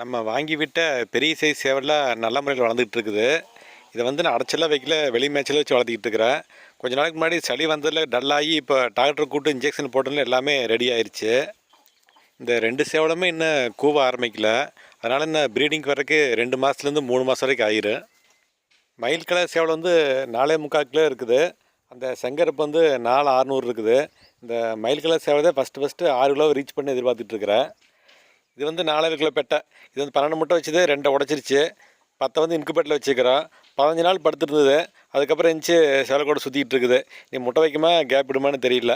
நம்ம வாங்கி விட்ட பெரிய சைஸ் சேவலாம் நல்ல முறையில் வளர்ந்துட்டு இருக்குது. இதை வந்து நான் அடைச்செல்லாம் வைக்கல வெளி மேய்ச்சல வச்சு வளர்த்திக்கிட்டு இருக்கிறேன். கொஞ்ச நாளைக்கு முன்னாடி சளி வந்ததில் டல்லாகி இப்போ டாக்டர் கூப்பிட்டு இன்ஜெக்ஷன் போட்டதில் எல்லாமே ரெடி ஆயிடுச்சு இந்த ரெண்டு சேவலுமே இன்னும் கூவ ஆரம்பிக்கல. அதனால் இன்னும் ப்ரீடிங் வர்றதுக்கு ரெண்டு மாதத்துலேருந்து மூணு மாதம் வரைக்கும் ஆயிரும் மயில் கலர் சேவல் வந்து நாலே முக்கால் கிலோ இருக்குது. அந்த செங்கருப்பு வந்து நாலு அறநூறு இருக்குது. இந்த மயில் கலர் சேவல் தான் ஃபஸ்ட்டு ஃபஸ்ட்டு ஆறு கிலோ ரீச் பண்ணி எதிர்பார்த்துட்டு இருக்கிறேன். இது வந்து நாலாயிரம் கிலோ பெட்டை. இது வந்து பன்னெண்டு முட்டை வச்சது ரெண்டை உடச்சிருச்சு. பத்தை வந்து இன்குபேட்டில் வச்சுக்கிறோம். பதினஞ்சு நாள் படுத்துட்டு இருந்தது அதுக்கப்புறம் இருந்துச்சு சேவல் கூட சுற்றிட்டு இருக்குது. நீ முட்டை வைக்குமா கேப் விடுமான்னு தெரியல.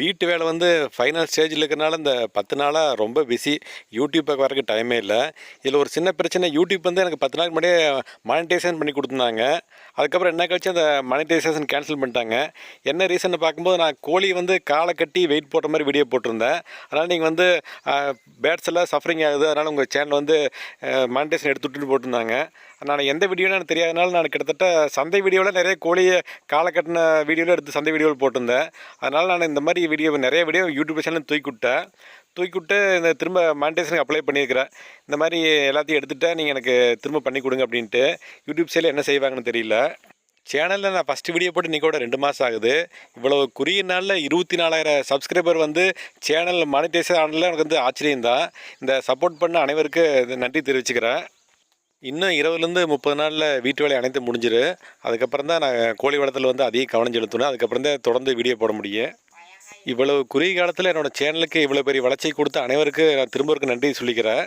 வீட்டு வேலை வந்து ஃபைனல் ஸ்டேஜில் இருக்கிறனால இந்த பத்து நாளாக ரொம்ப பிஸி யூடியூப் பார்க்க வரக்கு டைமே இல்லை. இதில் ஒரு சின்ன பிரச்சனை யூடியூப் வந்து எனக்கு பத்து நாளுக்கு முன்னாடியே மானிட்டைசேஷன் பண்ணி கொடுத்துருந்தாங்க. அதுக்கப்புறம் என்ன கழிச்சு அந்த மானிட்டைசேஷன் கேன்சல் பண்ணிட்டாங்க. என்ன ரீசன் பார்க்கும்போது நான் கோழி வந்து காலை கட்டி வெயிட் போட்ட மாதிரி வீடியோ போட்டிருந்தேன். அதனால் நீங்கள் வந்து பேட்ஸ் எல்லாம் சஃபரிங் ஆகுது. அதனால் உங்கள் சேனல் வந்து மானிட்டைசேஷன் எடுத்து போட்டிருந்தாங்க. நான் எந்த வீடியோன்னு எனக்கு தெரியாதனால நான் கிட்டத்தட்ட சந்தை வீடியோவில் நிறைய கோழியை காலை கட்டின வீடியோவில் எடுத்து சந்தை வீடியோவில் போட்டிருந்தேன். அதனால் நான் இந்த மாதிரி வீடியோ நிறைய வீடியோ யூடியூப் சேனல் தூக்கி விட்டேன் இந்த திரும்ப மானிட்டேஷனுக்கு அப்ளை பண்ணியிருக்கிறேன் இந்த மாதிரி எல்லாத்தையும் எடுத்துகிட்டேன் நீங்கள் எனக்கு திரும்ப பண்ணி கொடுங்க அப்படின்ட்டு யூடியூப் சேனல் என்ன செய்வாங்கன்னு தெரியல. சேனலில் நான் ஃபஸ்ட்டு வீடியோ போட்டு இன்றைக்கி கூட ரெண்டு மாதம் ஆகுது. இவ்வளோ குறுகிய நாளில் இருபத்தி நாலாயிரம் சப்ஸ்கிரைபர் வந்து சேனல் மானிட்டேஷன் ஆனதில் எனக்கு வந்து ஆச்சரியம்தான் இந்த சப்போர்ட் பண்ண அனைவருக்கு நன்றி தெரிவிச்சுக்கிறேன். இன்னும் இருபதுலேருந்து முப்பது நாளில் வீட்டு வேலை அனைத்தும் முடிஞ்சிரு. அதுக்கப்புறம் தான் நான் கோழி வளத்தில் வந்து அதிக கவனம் செலுத்தணும். அதுக்கப்புறம் தான் தொடர்ந்து வீடியோ போட முடியும். இவ்வளவு குறுகிய காலத்தில் என்னோடய சேனலுக்கு இவ்வளோ பெரிய வளர்ச்சி கொடுத்த அனைவருக்கு நான் திரும்ப நன்றி சொல்லிக்கிறேன்.